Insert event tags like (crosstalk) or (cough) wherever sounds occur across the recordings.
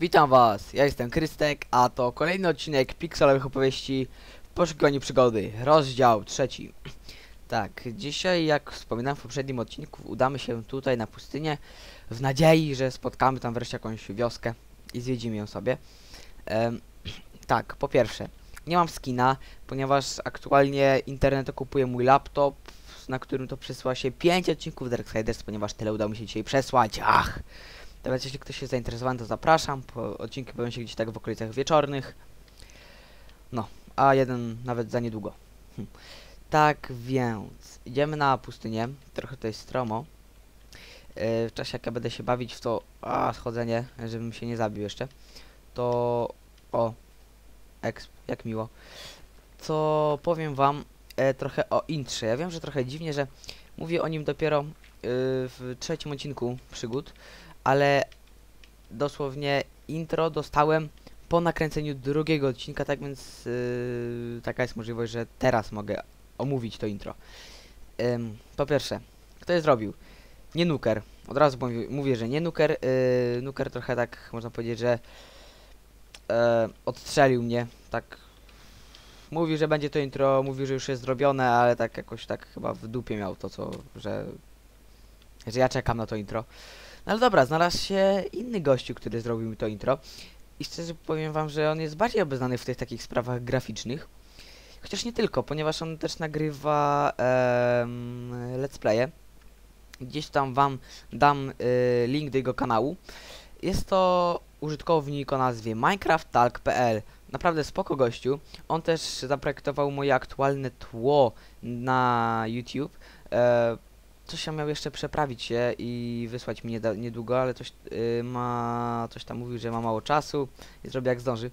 Witam was, ja jestem Krystek, a to kolejny odcinek pikselowych opowieści w poszukiwaniu przygody, rozdział trzeci. Tak, dzisiaj jak wspominałem w poprzednim odcinku, udamy się tutaj na pustynię w nadziei, że spotkamy tam wreszcie jakąś wioskę i zwiedzimy ją sobie. Em, (clears throat) tak, po pierwsze, nie mam skina, ponieważ aktualnie internet okupuje mój laptop, na którym to przesyła się 5 odcinków Darksiders, ponieważ tyle udało mi się dzisiaj przesłać, ach! Teraz jeśli ktoś jest zainteresowany, to zapraszam. Odcinki pojawią się gdzieś tak w okolicach wieczornych. No, a jeden nawet za niedługo. Hm. Tak więc, idziemy na pustynię. Trochę jest stromo. Yy, w czasie jak ja będę się bawić w to a, schodzenie, żebym się nie zabił jeszcze, to o, exp, jak miło. To powiem wam e, trochę o intrze. Ja wiem, że trochę dziwnie, że mówię o nim dopiero yy, w trzecim odcinku przygód, ale dosłownie intro dostałem po nakręceniu drugiego odcinka, tak więc yy, taka jest możliwość, że teraz mogę omówić to intro. Po pierwsze, kto je zrobił? Nie Nuker. Od razu mówię, mówię że nie Nuker. Yy, nuker trochę tak, można powiedzieć, że yy, odstrzelił mnie, tak Mówił, że będzie to intro, mówił, że już jest zrobione, ale tak jakoś tak chyba w dupie miał to, co, że, że ja czekam na to intro. No ale dobra, znalazł się inny gościu, który zrobił mi to intro. I szczerze powiem wam, że on jest bardziej obeznany w tych takich sprawach graficznych. Chociaż nie tylko, ponieważ on też nagrywa em, let's playe. Gdzieś tam wam dam y, link do jego kanału. Jest to użytkownik o nazwie minecrafttalk.pl. Naprawdę spoko gościu. On też zaprojektował moje aktualne tło na YouTube. E, coś tam miał jeszcze przeprawić się i wysłać mi niedługo, ale coś y, ma, coś tam mówił, że ma mało czasu i zrobi jak zdąży.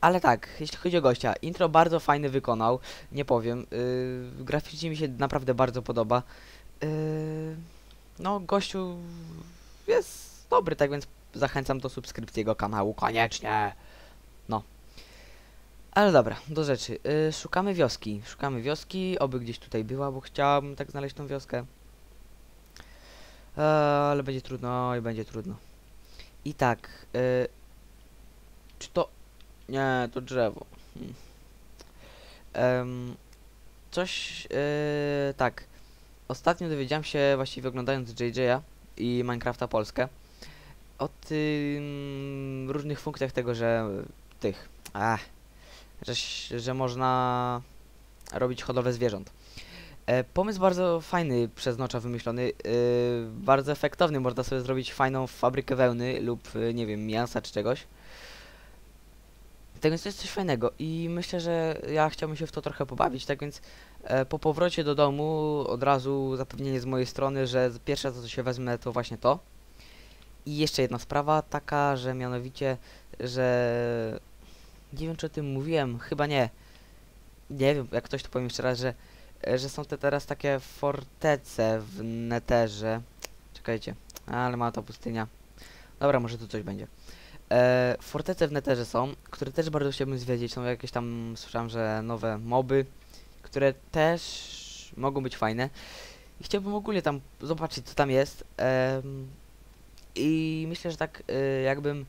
Ale tak, jeśli chodzi o gościa, intro bardzo fajny wykonał, nie powiem. Yy, graficznie mi się naprawdę bardzo podoba. Yy, no, gościu jest dobry, tak więc zachęcam do subskrypcji jego kanału, koniecznie. No. Ale dobra, do rzeczy. Yy, szukamy wioski. Szukamy wioski, oby gdzieś tutaj była, bo chciałabym tak znaleźć tą wioskę. Eee, ale będzie trudno i będzie trudno. I tak, e, czy to... Nie, to drzewo. Hmm. Coś, e, tak. Ostatnio dowiedziałem się, właściwie oglądając JJ'a i Minecrafta Polskę, o tym różnych funkcjach tego, że tych, ach, że, że można robić hodowlę zwierząt. E, pomysł bardzo fajny przez Nocza wymyślony, yy, bardzo efektowny, można sobie zrobić fajną fabrykę wełny lub, y, nie wiem, mięsa czy czegoś. Tak więc to jest coś fajnego i myślę, że ja chciałbym się w to trochę pobawić, tak więc e, po powrocie do domu od razu zapewnienie z mojej strony, że pierwsze co się wezmę to właśnie to. I jeszcze jedna sprawa taka, że mianowicie, że nie wiem czy o tym mówiłem, chyba nie. Nie wiem, jak ktoś to powiem jeszcze raz, że e, że są te teraz takie fortece w neterze. Czekajcie, ale ma to pustynia. Dobra, może tu coś będzie. E, fortece w neterze są, które też bardzo chciałbym zwiedzić. Są jakieś tam, słyszałem, że nowe moby, które też mogą być fajne. I chciałbym ogólnie tam zobaczyć, co tam jest. Em, I myślę, że tak e, jakbym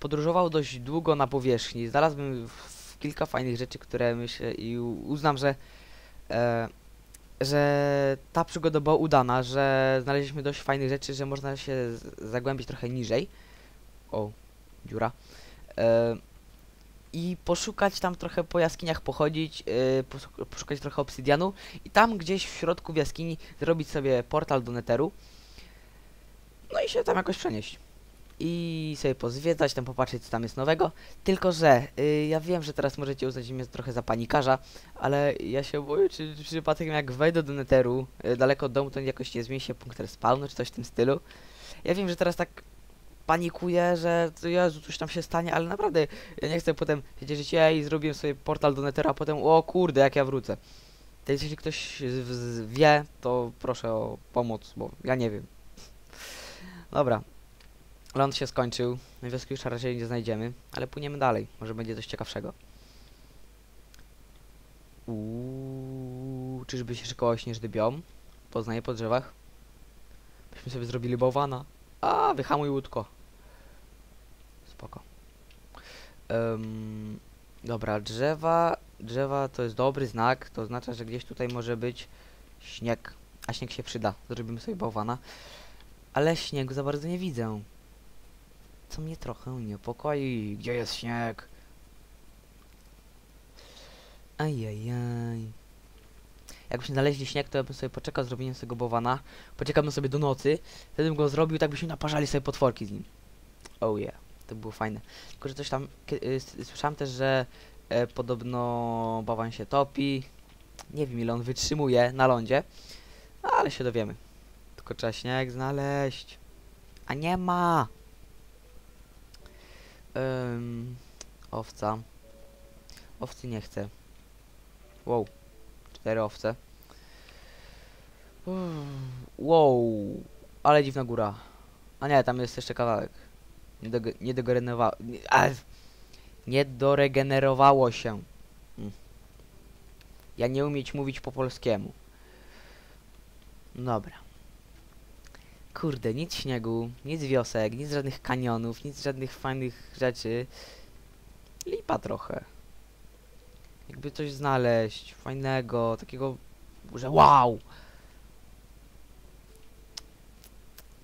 podróżował dość długo na powierzchni, znalazłbym w, w kilka fajnych rzeczy, które myślę i uznam, że e, że ta przygoda była udana, że znaleźliśmy dość fajnych rzeczy, że można się zagłębić trochę niżej. O, dziura. E, I poszukać tam trochę po jaskiniach pochodzić, e, poszukać trochę obsydianu i tam gdzieś w środku w jaskini zrobić sobie portal do neteru. No i się tam jakoś przenieść. I sobie pozwiedzać, tam popatrzeć co tam jest nowego. Tylko, że y, ja wiem, że teraz możecie uznać mnie trochę za panikarza, ale ja się boję, czy czy przypadkiem jak wejdę do neteru, y, daleko od domu, to jakoś nie zmieni się punkt respawnu, czy coś w tym stylu. Ja wiem, że teraz tak panikuję, że Jezu, coś tam się stanie, ale naprawdę ja nie chcę potem siedzieć, ej, zrobiłem sobie portal do netera, a potem, o kurde, jak ja wrócę. To jeśli ktoś wie, to proszę o pomoc, bo ja nie wiem. Dobra. Ląd się skończył, wioski już raczej nie znajdziemy, ale płyniemy dalej, może będzie coś ciekawszego. Uuu, czyżby się szykował śnieżny? Poznaję po drzewach. Byśmy sobie zrobili bałwana. A, wyhamuj łódko. Spoko. Em, dobra, drzewa, drzewa to jest dobry znak, to oznacza, że gdzieś tutaj może być śnieg, a śnieg się przyda, zrobimy sobie bałwana. Ale śniegu za bardzo nie widzę. Co mnie trochę niepokoi. Gdzie jest śnieg? Ajajaj. Jakbyśmy znaleźli śnieg, to ja bym sobie poczekał z tego bałwana. Poczekałbym sobie do nocy. Wtedy bym go zrobił, tak byśmy naparzali sobie potworki z nim. Oh yeah. To było fajne. Tylko, że coś tam... y, Słyszałem też, że e, podobno bałwan się topi. Nie wiem, ile on wytrzymuje na lądzie. Ale się dowiemy. Tylko trzeba śnieg znaleźć. A nie ma! Ym, owca. Owcy nie chcę. Wow. Cztery owce. Wow. Ale dziwna góra. A nie, tam jest jeszcze kawałek. Nie, doge- nie nie doregenerowało się. Mm. Ja nie umieć mówić po polskiemu. Dobra. Kurde, nic śniegu, nic wiosek, nic żadnych kanionów, nic żadnych fajnych rzeczy. Lipa trochę. Jakby coś znaleźć fajnego, takiego, że wow!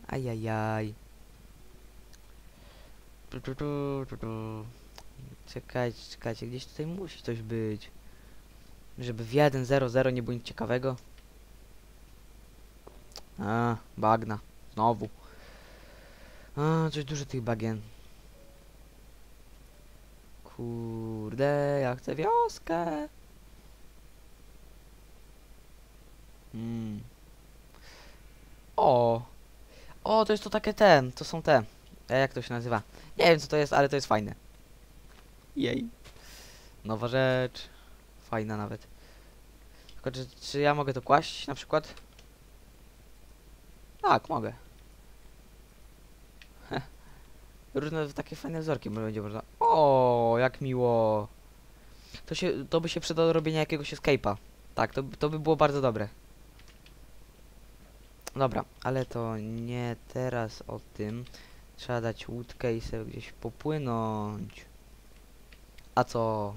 Ajajaj. Czekajcie, czekajcie, gdzieś tutaj musi coś być. Żeby w 1.0.0 nie było nic ciekawego. A, bagna. Znowu. A, coś dużo tych bagien. Kurde, ja chcę wioskę. Mm. O. O, to jest to takie ten, to są te. E, jak to się nazywa? Nie wiem co to jest, ale to jest fajne. Jej. Nowa rzecz. Fajna nawet. Tylko czy, czy ja mogę to kłaść na przykład? Tak, mogę. Różne takie fajne wzorki będzie można. O, jak miło. To się, to by się przydało do robienia jakiegoś escape'a. Tak, to, to by było bardzo dobre. Dobra, ale to nie teraz o tym. Trzeba dać łódkę i sobie gdzieś popłynąć. A co?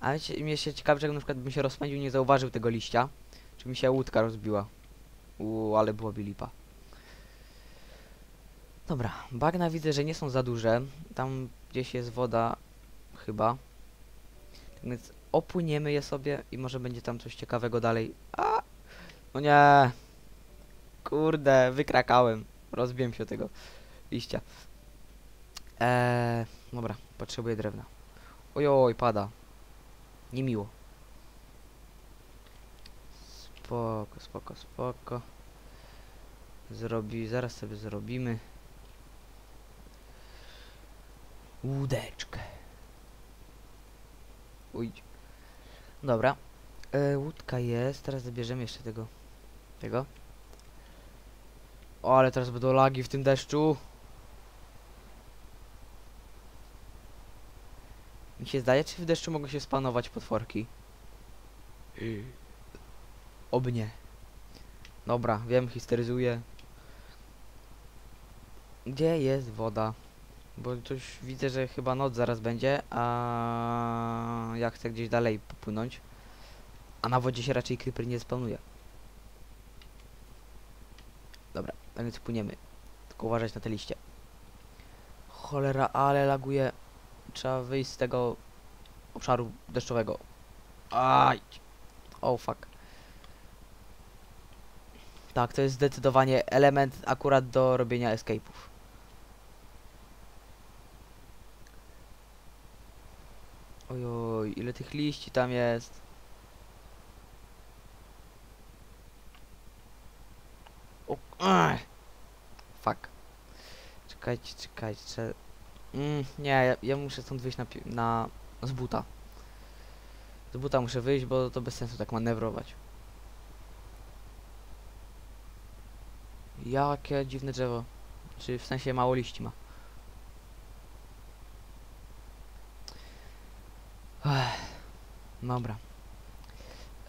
A mnie się ciekawi, że na przykład bym się rozpędził, nie zauważył tego liścia. Czy mi się łódka rozbiła. Uuu, ale byłoby lipa. Dobra, bagna widzę, że nie są za duże. Tam gdzieś jest woda, chyba. Tak więc opłyniemy je sobie i może będzie tam coś ciekawego dalej. A! O nie! Kurde, wykrakałem. Rozbiłem się tego liścia. Eee, dobra, potrzebuję drewna. Ojoj, pada. Niemiło. Spoko, spoko, spoko. Zrobi, zaraz sobie zrobimy. Łódeczkę. Uj. Dobra. E, łódka jest, teraz zabierzemy jeszcze tego. Tego. O, ale teraz będą lagi w tym deszczu. Mi się zdaje, czy w deszczu mogą się spanować potworki? Oby nie. Dobra, wiem, histeryzuję. Gdzie jest woda? Bo coś widzę, że chyba noc zaraz będzie, a ja chcę gdzieś dalej popłynąć. A na wodzie się raczej creeper nie spawnuje. Dobra, tak więc płyniemy. Tylko uważać na te liście. Cholera, ale laguje. Trzeba wyjść z tego obszaru deszczowego. Aj! Oh fuck. Tak, to jest zdecydowanie element akurat do robienia escape'ów. Ojoj, ile tych liści tam jest. O. Fuck. Czekajcie, czekajcie. Trzeba... Mm, nie, ja, ja muszę stąd wyjść na, na... z buta. Z buta muszę wyjść, bo to bez sensu tak manewrować. Jakie dziwne drzewo. Czy w sensie mało liści ma. Dobra.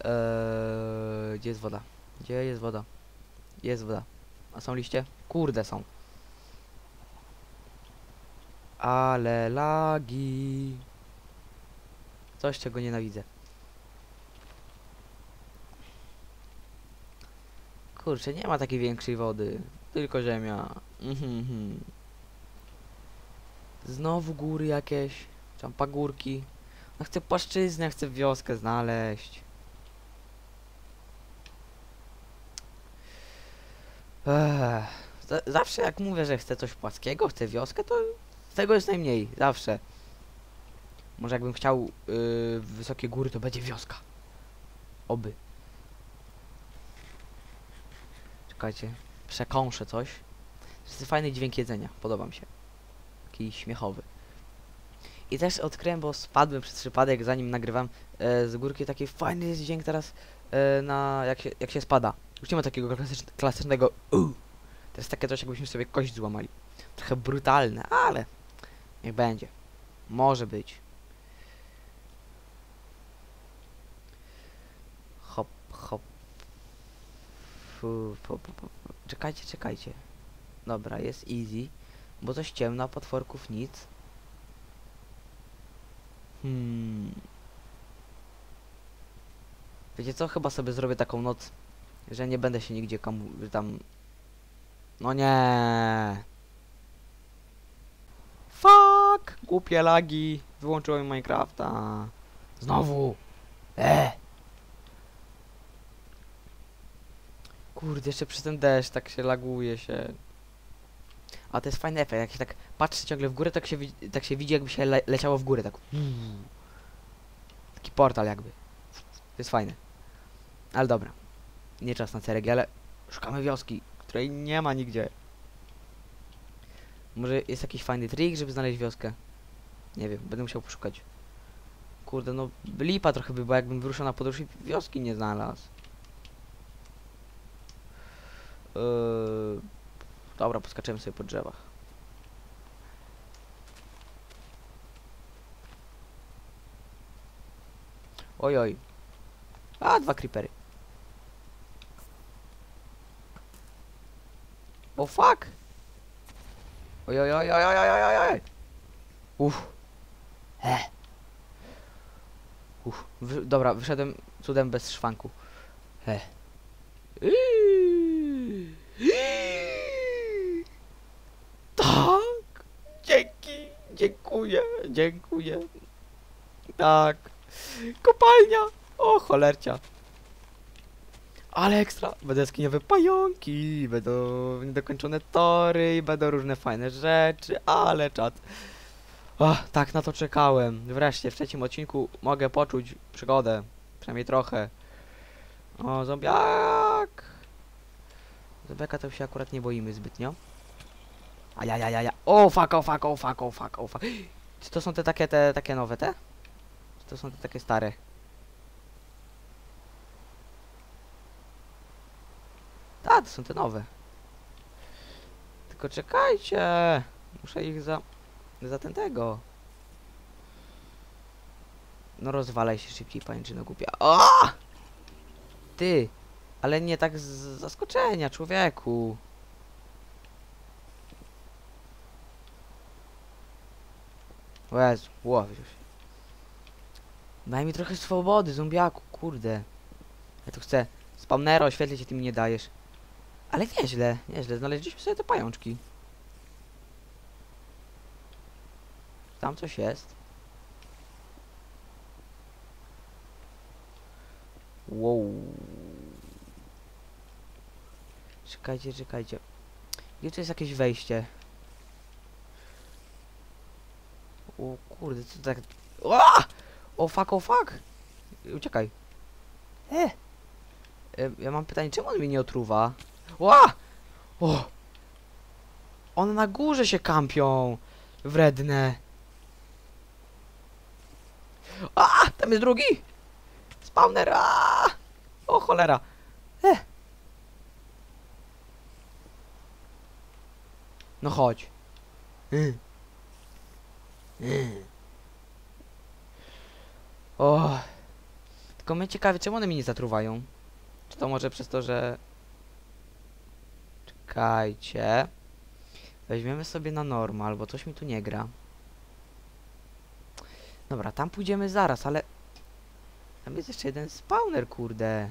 Eee, gdzie jest woda? Gdzie jest woda? Jest woda. A są liście? Kurde są. Ale lagi. Coś, czego nienawidzę. Kurczę, nie ma takiej większej wody. Tylko ziemia. Mhm, mhm. Znowu góry jakieś. Tam pagórki. No chcę płaszczyznę, chcę wioskę znaleźć. Zawsze jak mówię, że chcę coś płaskiego, chcę wioskę, to tego jest najmniej. Zawsze. Może jakbym chciał yy, wysokie góry, to będzie wioska. Oby. Czekajcie. Przekąszę coś. To jest fajny dźwięk jedzenia. Podoba mi się. Taki śmiechowy. I też odkryłem, bo spadłem przez przypadek, zanim nagrywam e, z górki, taki fajny dźwięk teraz e, na jak się, jak się spada. Już nie ma takiego klasycz, klasycznego uh. To jest takie coś, jakbyśmy sobie kość złamali. Trochę brutalne, ale niech będzie. Może być. Hop, hop. Fu, po, po. po. Czekajcie, czekajcie. Dobra, jest easy. Bo coś ciemno, potworków nic. Hmm. Wiecie co? Chyba sobie zrobię taką noc, że nie będę się nigdzie tam... No nie. Fuck! Głupie lagi. Wyłączyłem Minecrafta. Znowu. E. Kurde, jeszcze przez ten deszcz tak się laguje się. A to jest fajny efekt, jak się tak patrzy ciągle w górę, tak się, tak się widzi jakby się le leciało w górę, tak. Taki portal jakby. To jest fajne. Ale dobra. Nie czas na ceregiele. Szukamy wioski, której nie ma nigdzie. Może jest jakiś fajny trik, żeby znaleźć wioskę? Nie wiem, będę musiał poszukać. Kurde, no lipa trochę by, bo jakbym wyruszał na podróż i wioski nie znalazł. Yy... Dobra, poskaczemy sobie po drzewach. Oj, oj. A, dwa creepery. O fuck! Oj, oj, oj, oj, oj, oj, oj, oj. Uff. He. Uff. Dobra, wyszedłem cudem bez szwanku. He. Iiii. Dziękuję. Dziękuję. Tak. Kopalnia. O, cholercia. Ale ekstra. Będą jaskiniowe pająki, będą niedokończone tory i będą różne fajne rzeczy, ale czad. O, tak na to czekałem. Wreszcie w trzecim odcinku mogę poczuć przygodę. Przynajmniej trochę. O, zombiak! Zombiaka to się akurat nie boimy zbytnio. Ajajajaja. O, fuck, o, fuck, o, fuck, o, fuck, o, fuck. Czy to są te takie, te, takie nowe, te? Czy to są te takie stare? Tak, to są te nowe. Tylko czekajcie. Muszę ich za... za ten tego. No rozwalaj się szybciej, pajęczyno głupia. O! Ty! Ale nie tak z zaskoczenia, człowieku. O Jezu, łowisz. Daj mi trochę swobody, zombiaku, kurde. Ja tu chcę spawnera oświetlić, ty mi nie dajesz. Ale nieźle, nieźle, znaleźliśmy sobie te pajączki. Tam coś jest. Wow. Czekajcie, czekajcie. Gdzie tu jest jakieś wejście? O kurde, co tak... O! O fuck, o fuck! Uciekaj. E! e! Ja mam pytanie, czemu on mnie nie otruwa? Ła! O! One na górze się kampią! Wredne! A! Tam jest drugi! Spawner! A! O cholera! E! No chodź. Y. O. Tylko mnie ciekawe, czemu one mi nie zatruwają? Czy to może przez to, że... Czekajcie. Weźmiemy sobie na normal, bo coś mi tu nie gra. Dobra, tam pójdziemy zaraz, ale... Tam jest jeszcze jeden spawner, kurde.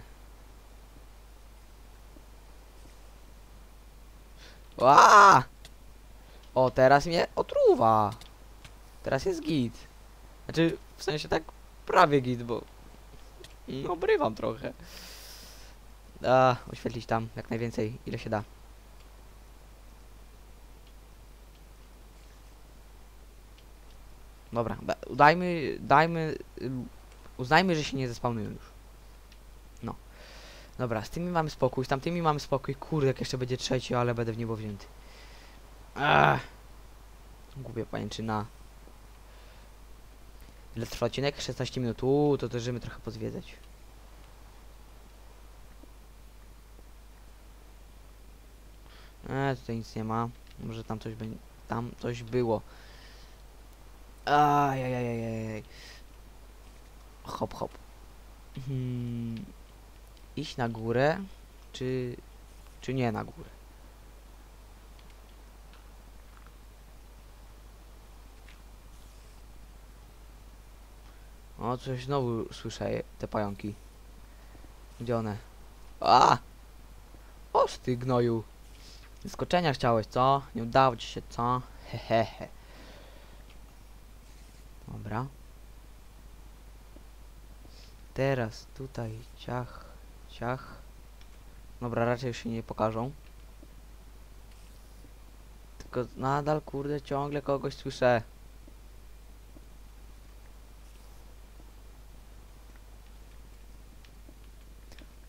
Ła! O, teraz mnie otruwa. Teraz jest git. Znaczy, w sensie tak prawie git, bo... No, obrywam trochę. A, oświetlić tam jak najwięcej, ile się da. Dobra, be- udajmy, dajmy, ym, uznajmy, że się nie zespawnują już. No. Dobra, z tymi mamy spokój, z tamtymi mamy spokój. Kurde, jak jeszcze będzie trzeci, ale będę w niebo wzięty. Ech. Głupia pajęczyna. Ile trwa odcinek? 16 minut. Uuu, to żeby trochę pozwiedzać. Eee, tutaj nic nie ma. Może tam coś będzie. Tam coś było. Ajajajajaj. Hop, hop. Hmm. Iść na górę, czy, czy nie na górę? O, coś znowu słyszę te pająki. Gdzie one? A! Oż ty gnoju. Skoczenia chciałeś, co? Nie udało ci się, co? Hehehe. Dobra. Teraz tutaj ciach, ciach. Dobra, raczej już się nie pokażą. Tylko nadal, kurde, ciągle kogoś słyszę.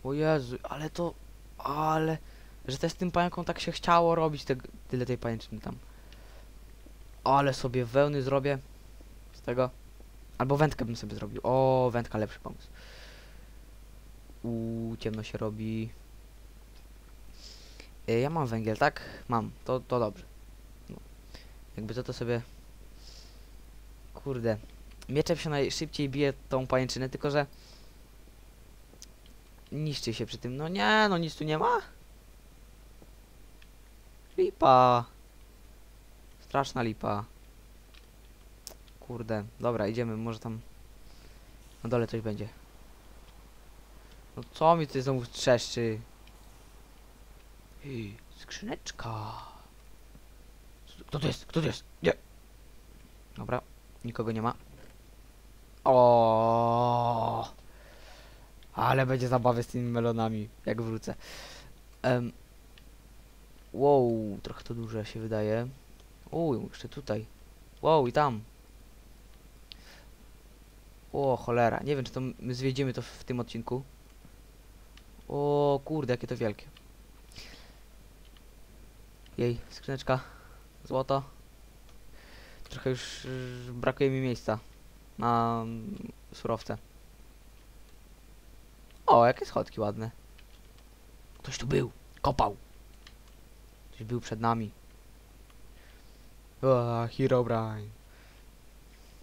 O Jezu, ale to... Ale... Że też tym pająką tak się chciało robić te, tyle tej pajęczyny tam. Ale sobie wełny zrobię z tego. Albo wędkę bym sobie zrobił. O, wędka lepszy pomysł. Uuu, ciemno się robi. Y, ja mam węgiel, tak? Mam. To, to dobrze. No. Jakby to to sobie... Kurde. Mieczem się najszybciej bije tą pajęczynę, tylko że... Niszczy się przy tym. No nie, no nic tu nie ma. Lipa. Straszna lipa. Kurde. Dobra, idziemy. Może tam na dole coś będzie. No co mi tutaj znowu trzeszczy? Ej, skrzyneczka. Kto to jest? Kto to jest? Nie. Dobra, nikogo nie ma. O. Ale będzie zabawy z tymi melonami, jak wrócę. Em, wow, trochę to duże się wydaje. O, jeszcze tutaj. Wow, i tam. O, cholera. Nie wiem, czy to my zwiedzimy to w, tym odcinku. O, kurde, jakie to wielkie. Jej, skrzyneczka. Złoto. Trochę już brakuje mi miejsca na surowce. O, jakie schodki ładne. Ktoś tu był. Kopał. Ktoś był przed nami. O, Herobrine.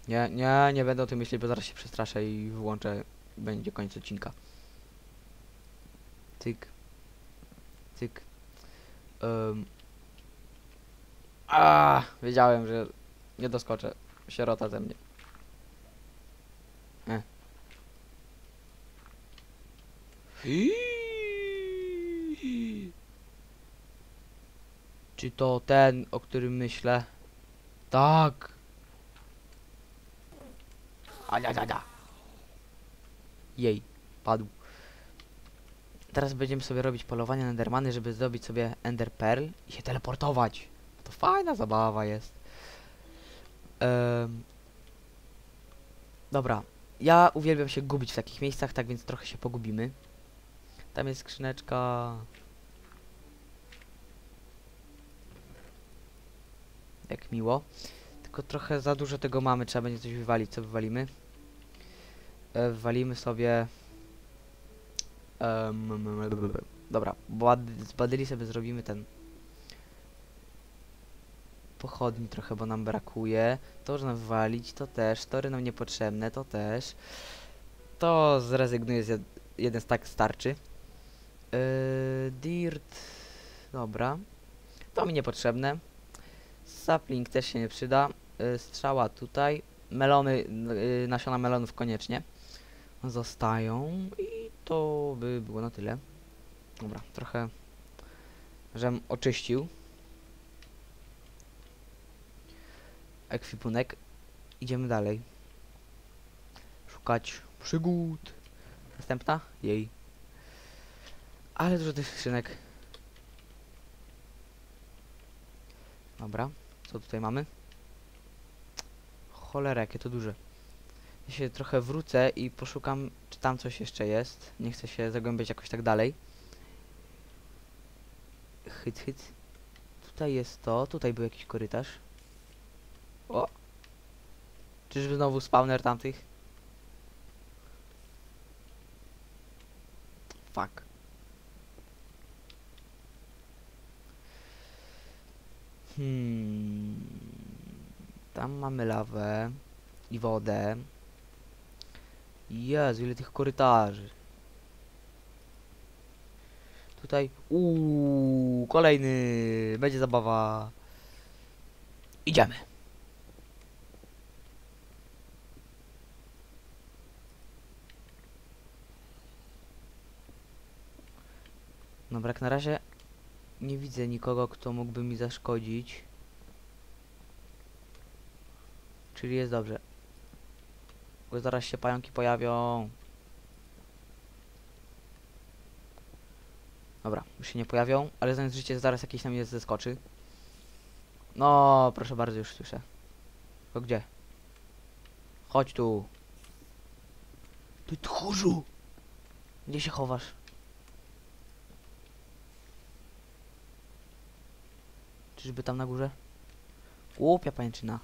Nie, nie, nie będę o tym myśleć, bo zaraz się przestraszę i wyłączę. Będzie koniec odcinka. Tyk. Tyk. Um. A, wiedziałem, że nie doskoczę. Sierota ze mnie. Czy to ten, o którym myślę? Tak. Adiadada. Jej, padł. Teraz będziemy sobie robić polowanie na Endermany, żeby zdobyć sobie Ender Pearl i się teleportować. To fajna zabawa jest. Dobra, ja uwielbiam się gubić w takich miejscach, tak więc trochę się pogubimy. Tam jest skrzyneczka. Jak miło. Tylko trochę za dużo tego mamy, trzeba będzie coś wywalić. Co wywalimy? E, wywalimy sobie... em, dobra, z sobie zrobimy ten... Pochodni trochę, bo nam brakuje. To można wywalić, to też. Tory nam niepotrzebne, to też. To zrezygnuję z jed jeden stack starczy. Yy, dirt. Dobra. To mi niepotrzebne. Sapling też się nie przyda. Yy, strzała tutaj. melony, y, nasiona melonów koniecznie zostają i to by było na tyle. Dobra, trochę żem oczyścił ekwipunek. Idziemy dalej. Szukać przygód. Następna? Jej. Ale dużo tych skrzynek. Dobra, co tutaj mamy? Cholera, jakie to duże. Ja się trochę wrócę i poszukam, czy tam coś jeszcze jest. Nie chcę się zagłębiać jakoś tak dalej. Hyt, hyt. Tutaj jest to, tutaj był jakiś korytarz. O! Czyżby znowu spawner tamtych? Fuck. Hmm. Tam mamy lawę i wodę. Jezu, ile tych korytarzy. Tutaj. Uuu, kolejny. Będzie zabawa. Idziemy. Dobra, jak na razie nie widzę nikogo, kto mógłby mi zaszkodzić. Czyli jest dobrze. Bo zaraz się pająki pojawią. Dobra, już się nie pojawią, ale znając życie zaraz jakieś tam jest zeskoczy. No, proszę bardzo, już słyszę. To gdzie? Chodź tu. Ty tchórzu! Gdzie się chowasz? Czyżby tam na górze? Głupia pajęczyna.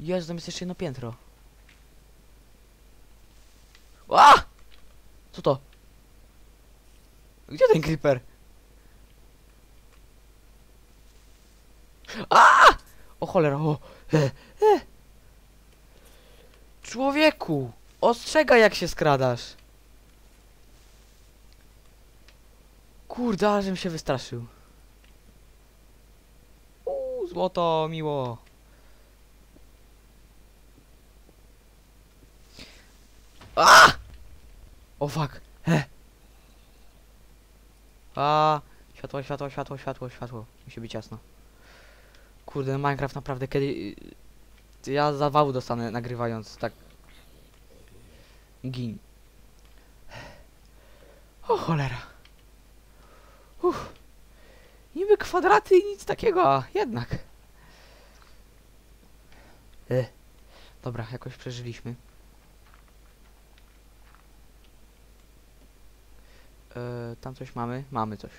Jezu, tam jest jeszcze jedno piętro. A! Co to? Gdzie ten creeper? A! O cholera, o! E, e. Człowieku! Ostrzegaj jak się skradasz! Kurde, ale się wystraszył. Uuu, złoto, miło. A! O fuck. He. A, światło, światło, światło, światło, światło. Musi być jasno. Kurde, Minecraft naprawdę kiedy... Ja zawału dostanę nagrywając, tak... Gin. O cholera. Uff. Niby kwadraty i nic takiego, a jednak. E. Dobra, jakoś przeżyliśmy. E, tam coś mamy? Mamy coś.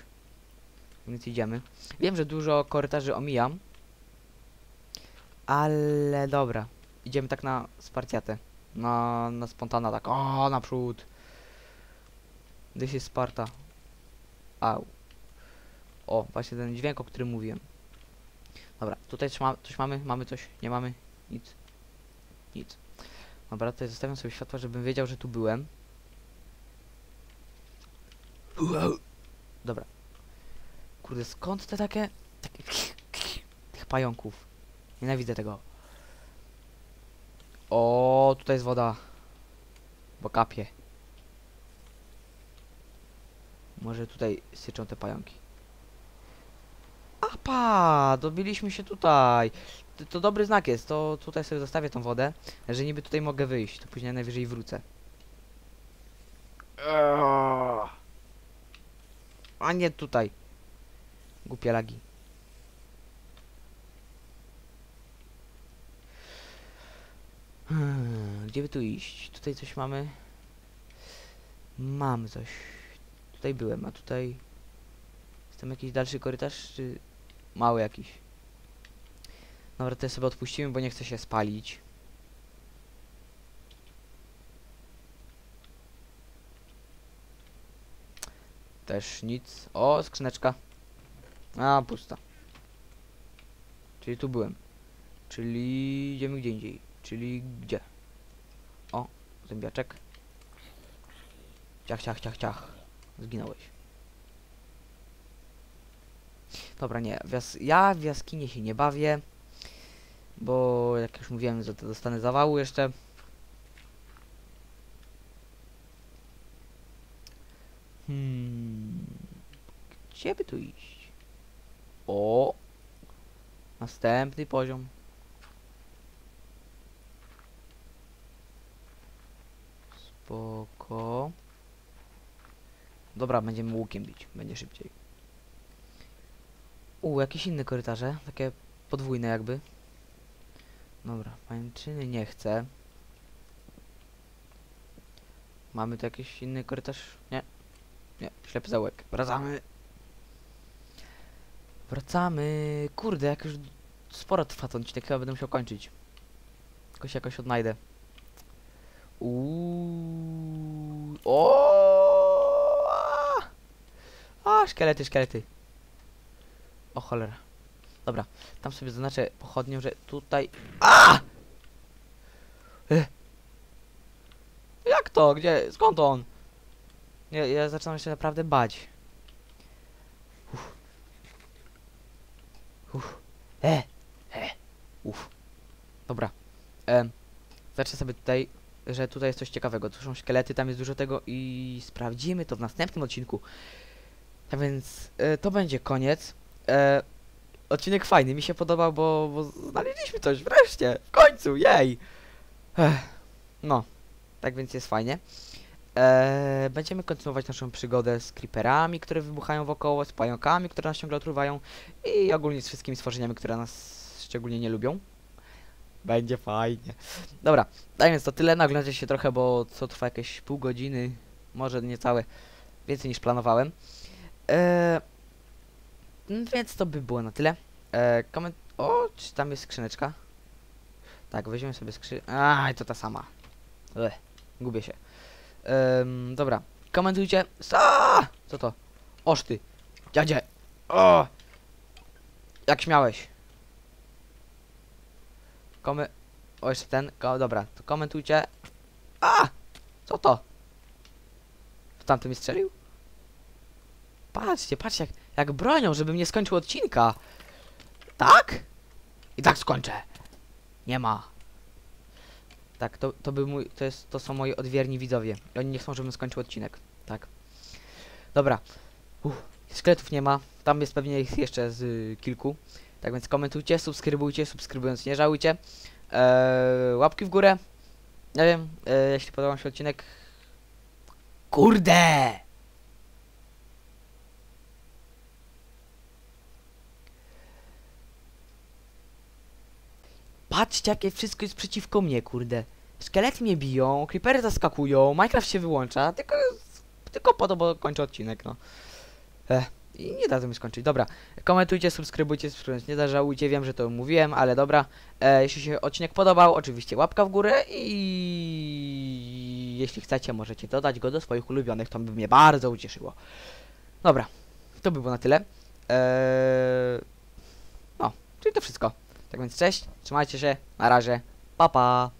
Więc idziemy. Wiem, że dużo korytarzy omijam. Ale dobra. Idziemy tak na spartiatę. Na, na spontana, tak. O, naprzód. This is Sparta. Au. O, właśnie ten dźwięk, o którym mówiłem. Dobra, tutaj coś, ma, coś mamy? Mamy coś? Nie mamy? Nic. Nic. Dobra, tutaj zostawiam sobie światła, żebym wiedział, że tu byłem. Dobra. Kurde, skąd te takie... takie tych pająków? Nienawidzę tego. O, tutaj jest woda. Bo kapie. Może tutaj syczą te pająki. Apa, dobiliśmy się tutaj. To, to dobry znak jest, to tutaj sobie zostawię tą wodę, że niby tutaj mogę wyjść, to później najwyżej wrócę. A nie tutaj. Głupie lagi. Hmm, gdzie by tu iść? Tutaj coś mamy? Mamy coś. Tutaj byłem, a tutaj... Jest tam jakiś dalszy korytarz, czy... Mały jakiś? Dobra, to sobie odpuścimy, bo nie chcę się spalić. Też nic. O, skrzyneczka. A, pusta. Czyli tu byłem. Czyli idziemy gdzie indziej. Czyli gdzie? O, zębiaczek. Ciach, ciach, ciach, ciach. Zginąłeś. Dobra, nie. Ja w jaskinie się nie bawię. Bo jak już mówiłem, że to dostanę zawału jeszcze. Hmm. Gdzie by tu iść? O! Następny poziom. Spoko. Dobra, będziemy łukiem bić. Będzie szybciej. U, jakieś inne korytarze. Takie podwójne jakby. Dobra, pańczyny nie chcę. Mamy tu jakiś inny korytarz? Nie. Nie, ślepy zaułek. Wracamy. Wracamy. Kurde, jak już sporo trwa ten odcinek, chyba będę musiał kończyć. Się jakoś odnajdę. Uuu. O! A, szkielety, szkielety. O cholera. Dobra, tam sobie zaznaczę pochodnią, że tutaj... A! E. Jak to? Gdzie? Skąd on? Ja, ja zaczynam się naprawdę bać. Uff. Uff. E! E! Uff. Dobra. Em. Zacznę sobie tutaj, że tutaj jest coś ciekawego. Tu są szkielety, tam jest dużo tego i sprawdzimy to w następnym odcinku. Tak więc e, to będzie koniec. E, odcinek fajny, mi się podobał, bo, bo znaleźliśmy coś wreszcie, w końcu, jej! Ech, no, tak więc jest fajnie. E, będziemy kontynuować naszą przygodę z creeperami, które wybuchają wokoło, z pająkami, które nas ciągle otruwają i ogólnie z wszystkimi stworzeniami, które nas szczególnie nie lubią. Będzie fajnie. Dobra, tak więc to tyle, naglądajcie się trochę, bo co trwa jakieś pół godziny, może niecałe, więcej niż planowałem. E, mm, więc to by było na tyle. E, koment... O, czy tam jest skrzyneczka? Tak, weźmiemy sobie skrzy... Aj, to ta sama. Ech, gubię się. Dobra, komentujcie. Sa! Co to? Oż ty. Dziadzie. O! Jak śmiałeś. Komy... O, jeszcze ten. Ko dobra, to komentujcie. A! Co to? To tamty mi strzelił? Patrzcie, patrzcie, jak, jak bronią, żebym nie skończył odcinka. Tak? I tak skończę. Nie ma. Tak, to, to był mój, to jest, to są moi odwierni widzowie. Oni nie chcą, żebym skończył odcinek. Tak. Dobra. Uff, szkieletów nie ma. Tam jest pewnie ich jeszcze z y, kilku. Tak więc komentujcie, subskrybujcie, subskrybując nie żałujcie. Eee, łapki w górę. Nie wiem, e, jeśli podobał się odcinek. Kurde! Patrzcie, jakie wszystko jest przeciwko mnie, kurde. Szkielety mnie biją, creepery zaskakują, Minecraft się wyłącza, tylko, tylko po to, bo kończę odcinek, no. Ech, i nie da to mi skończyć. Dobra, komentujcie, subskrybujcie, subskrybujcie, nie zażałujcie, wiem, że to mówiłem, ale dobra. E, jeśli się odcinek podobał, oczywiście łapka w górę i jeśli chcecie, możecie dodać go do swoich ulubionych, to by mnie bardzo ucieszyło. Dobra, to by było na tyle. Eee, no, czyli to wszystko. Tak więc cześć, trzymajcie się, na razie, pa pa.